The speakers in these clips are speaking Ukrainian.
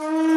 Mm-hmm.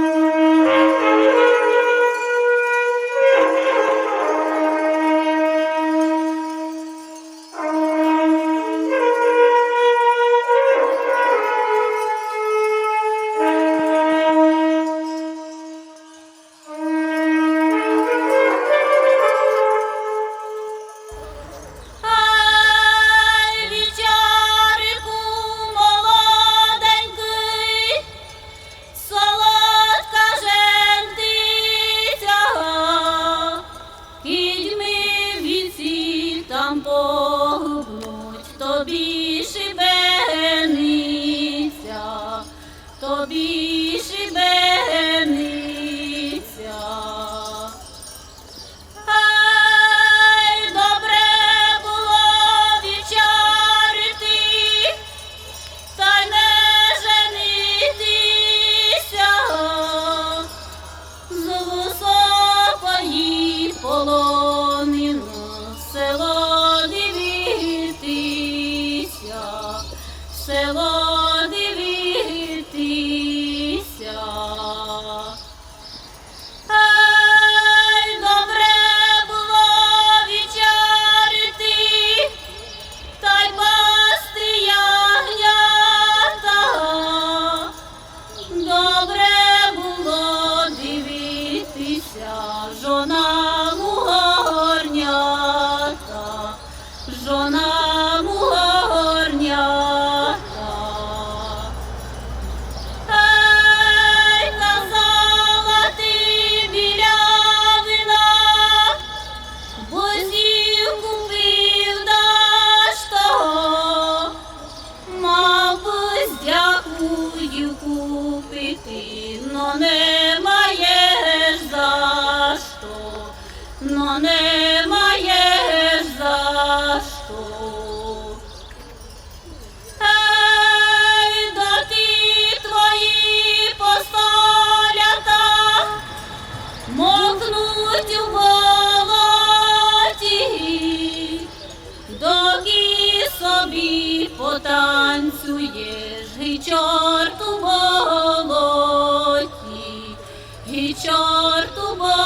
Тобі шибениця, тобі дивитися, жона мугорнята, жона мугорнята. Ай, казала ти білявина, возів купив даш того, мав дякую купити, но не но не твої постолята мокнуть у болоті, доки собі потанцюєш, і чорт у болоті, і чорт у болоті.